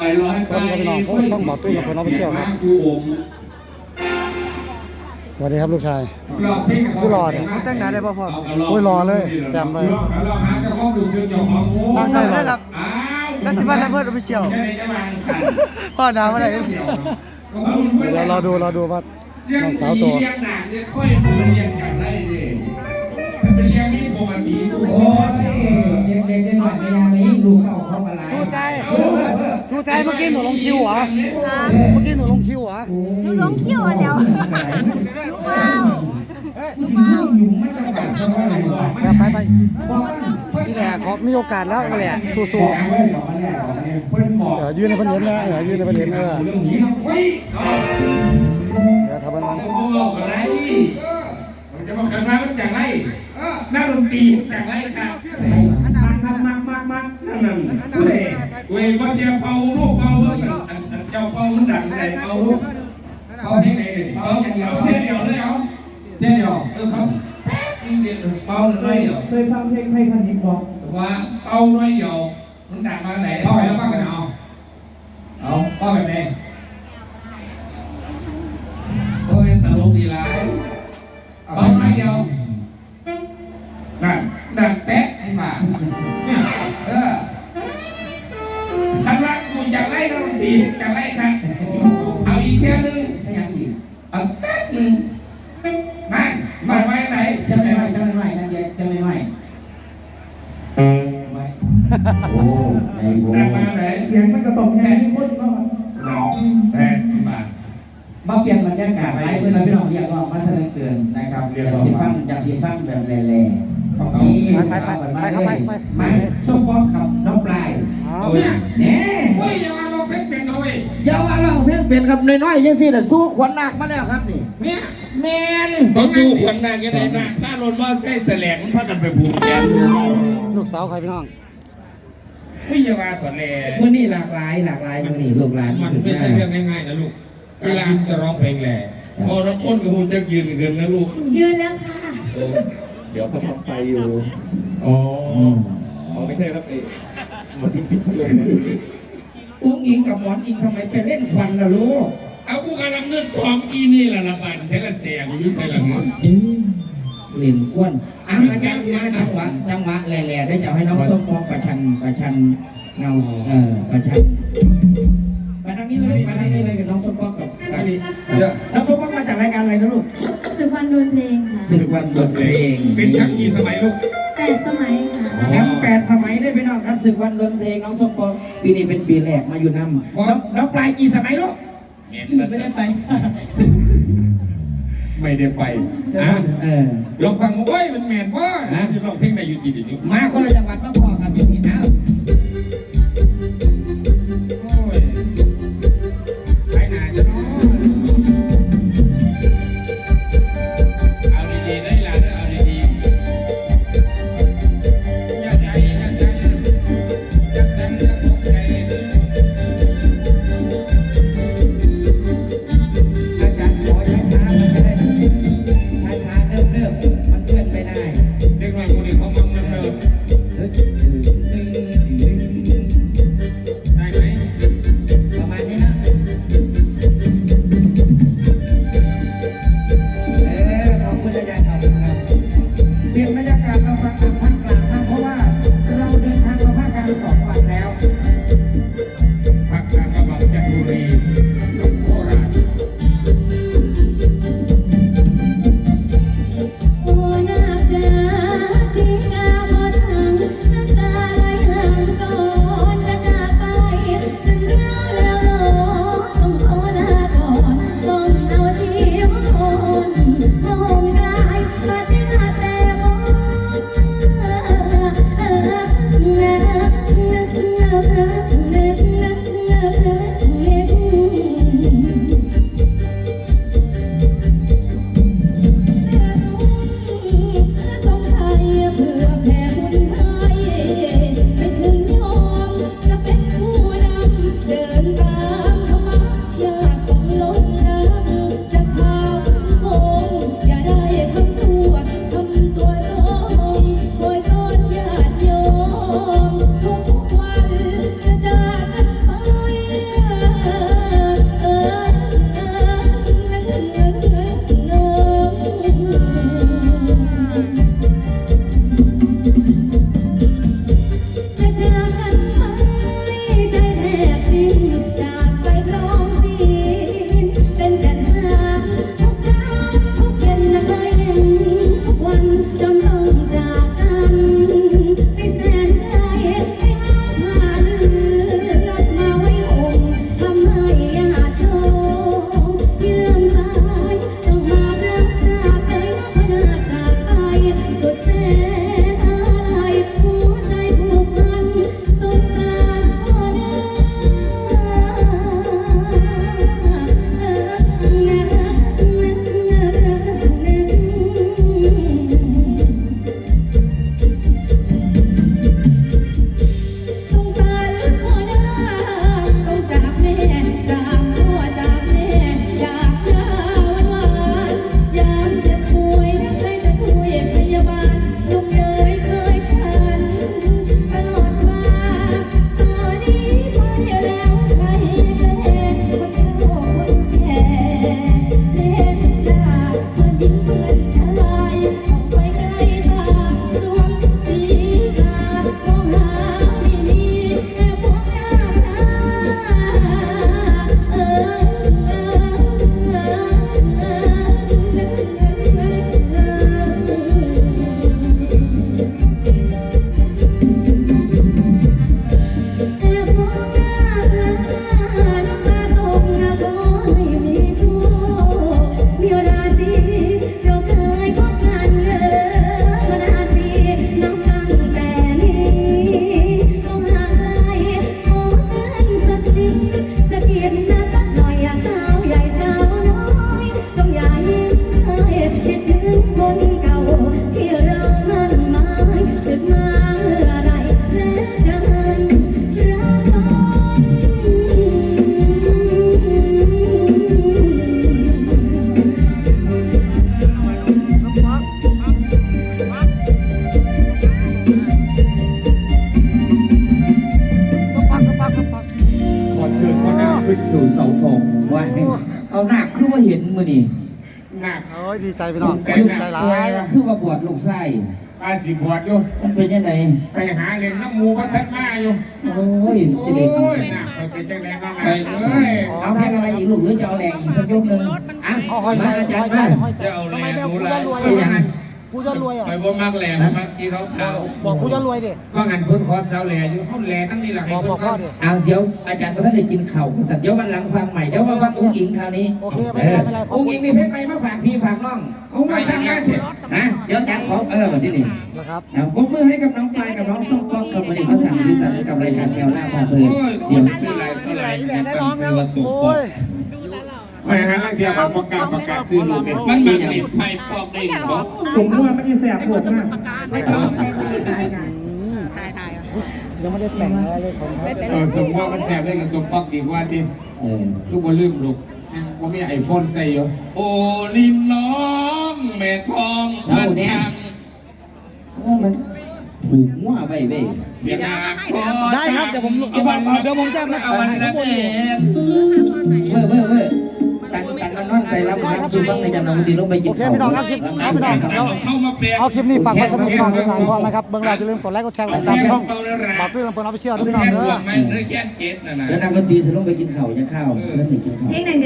สวัสดีครับพี่น้องพบกับช่องบ่าวตุ้ยกับคนน้องไปเที่ยวครับกูอมสวัสดีครับลูกชายรอเพลงกับกูรอเนี่ยแต่งหน้าได้ป่ะพ่อโอ้ยรอเลยแจ่มเลยรอรอหาเจ้าของดูซื้อเจ้าของโอ้อ่าใช่เลยครับอ้าวนักสิบ้านนักเพื่อนไปเชียวแค่ไหนจะมาสั่งพ่อหนาวมาไหนเดี๋ยวเดี๋ยวเรารอดูรอดูว่าเลี้ยงน้องสาสาววตัตัว โอ้ยเด็กๆได้หน่อยพยายามไม่ให้ดูเข้าเข้ามาลายชูใจชูใจเมื่อกี้หนูลงคิวเหรอเมื่อกี้หนูลงคิวเหรอหนูลงคิวอะเดี๋ยวว้าวว้าวยุ่ไม่ต้องการเข้ามาเลยว่ะครับไปไปนี่แหละขอมีโอกาสแล้วแหละสู้ๆเดี๋ยวยืนในพันเห็นนะเดี๋ยวยืนในพันเห็นเออเรื่องนี้นะเดี๋ยวทำอะไรมันจะมาขันมามันจากไร นักดนตรีจากไรกันมักมักมักมักนั่นนั่นเว้ยเว้ยว่าเทียเป่าลูกเป่าแล้วอันอันเจ้าเป่ามันดังใจเป่าลูกเป่าที่ไหนเปาอย่างเดียวเท่เดียวเลยเอาเท่เดียวเออครับเป่าหน่อยเดียวเคยฟังเพลงให้พันนิดบอกว่าเป่าหน่อยเดียวมันดังมาไหนเป่าไปแล้วฟังกันเอาเอาป่าแบบไหนโอ้ยตลกดีหลายเป่าหน่อยเดียว นั่นนั่นแตะไอ้หมาเนี่ยเออทางรักกูอยากไล่เราดีอยากไล่ครับเอาอีกแค่นึงไม่ยังอีกเอาแป๊บนึงนั่นมาไว้ไหนเชื่อไม่ไหวเชื่อไม่ไหวนั่นเดียวเชื่อไม่ไหวไม่โอ้ไอ้โว้นั่นมาไหนเสียงมันกระตกแค่นี้คนก็เราแป๊บมามาเปลี่ยนบรรยากาศไปเพื่อนเราพี่น้องเรียกร้องมาแสดงเตือนนะครับ อยากสีฟังอยากสีฟังแบบแหล่ๆนี่มาส้มป๊อกกับน้องปลายเอาเนี่ยแน่เฮ้ยอย่ามาลงเพชรเป็นเอาเว้ยอย่าวาเราเพ่งเป็นครับน้อยๆยังสิแต่สู้ขวัญหนักมาแล้วครับนี่เนี่ยแมนเขาสู้ขวัญนางยังไงนะถ้ารถว่าใส่แสลงพากันไปผูกแขนลูกสาวใครพี่น้องเฮ้ยามาถอนแหล่มื่อนี้หลากหลายหลากหลายมื่อนี้ลูกหลานมันไม่ใช่เรื่องง่ายๆนะลูกเวลาจะร้องเพลงแหละพอรับพ้นกับคุณจะยืนเกินนะลูกยืนแล้วค่ะ เดี๋ยวเขาทำไฟอยู่ อ๋ออ๋อไม่ใช่ครับไอ้หมันพิษเลยอุ้งอิงกับหมอนอิงทำไมไปเล่นควันล่ะลูกเอากูกำลังเลือกสองอีนี่ละละบาดเสร็จละเสียกูยุ่ใส่ละเงินเล่นควันอะมาจังมาจังหวะจังหวะแหล่ๆได้จะให้น้องส้มปองประชันประชันเงาเออประชันมาทางนี้เลยมาทางนี้เลยกับน้องส้มปองกับกับน้องส้มปองมาจากรายการอะไรนะลูก สุวรรณดนเพลงค่ะศึกวันดนเพลงเป็นชักกี่สมัยลูก แปดสมัยค่ะ แชมป์แปดสมัยได้พี่น้องครับศึกวันดนเพลงน้องส้มปองปีนี้เป็นปีแรกมาอยู่นำน้องน้องปลายกี่สมัยลูกไม่ได้ไป ไม่ได้ไปอะเออลองฟังโอ้ยมันแมนว่าลองเพลงในยูทูบดิมาคนละจังหวัดมาพอกันอยู่ที่น้า แล้ว Hallelujah. ยดีใจพี่น้องสงสัยดีนะใจหลาย คือว่าบวชลูกไส้ปลาสีบวชอยู่ มันเป็นยังไงไปหาเรียนน้ำมูพัฒนาอยู่โอ้ยสิริโอ้ยหนักไปเป็นจังไดบ้างล่ะเอ้ยเอาเพลงอะไรอีกลูกหรือจะเอาแรงอีกสักยกหนึ่งอะเอาหอยใจมาอาจารหอยย์ใจมาหอยใจทำไมไม่เอากูจะรวย เอาอย่างนั้นกูจะรวยอะ ไปบ่มักแหล่มักสีขาวบอกกูจะรวยดิๆว่างันคนขอเสาแหล่อยู่เขาแหล่ตั้งนี่หลังบอกบอกพ่อดิเอาเดี๋ยวอาจารย์ก็ได้กินข่าวสัตว์เดี๋ยววันหลังฟังใหม่เดี๋ยวมาฟังอุ้งอิงคราวนี้โอเคไม่เป็นไรไม่เป็นไรขอบอุ้งคุณอิงมีเพลงใหม่มาฝากพี่ฝากน้องเอามาสั่งงานเถอะนะเดี๋ยวอาจารย์ขอเออแบบนี้นี่นะครับเอาปรบมือให้กับน้องปลายกับน้องส้มปอกกับวันนี้มาสั่งสีสันกับรายการแถวหน้าพาเพลินโอ้ยคเดี๋ยนวซื้ออะไรก็อะไรนี่แหละได้ร้องแล้ววันศุกร์โอ้ย ไปหาทางเดียวกับประกาศประกาศซื้อลูกเนี่ยมันมาติดไปปอกได้หรอผมว่ามันจะแสบปวดมากยังไม่ได้แต่งอะไรเลยของเขาเออสมว่ามันแสบได้กับสมปอกดีกว่าที่เออลูกบอลลืมลูกว่ามีไอโฟนใส่อยู่โอ้ลินน้องแม่ทองพันยังว่ามันถูกมั่วไปเว้ยเสียดาคอได้ครับเดี๋ยวผมเดี๋ยวผมเดี๋ยวผมจะมาเอาถ่ายวันข้าละงบ ไปรับน้ำซุปบ้างในจานน้องดีลงไปกินโอเคพี่น้องครับคลิปเอาพี่น้องเอาเข้ามาเปลี่ยนเอาคลิปนี้ฝากไว้สำหรับพี่น้องทุกท่านพร้อมนะครับเบื้องหลังอย่าลืมกดไลค์กดแชร์กดติดตามช่องบอกด้วยลำเพลินออฟฟิเชียลด้วยพี่น้องแค่เด้ห่วองไหมหรือแค่เจ็ดน่ะนะแล้วนางดนตรีจะลงไปกินข้าวจะข้าวเพื่อนหนีกินข้าวเพลงไหน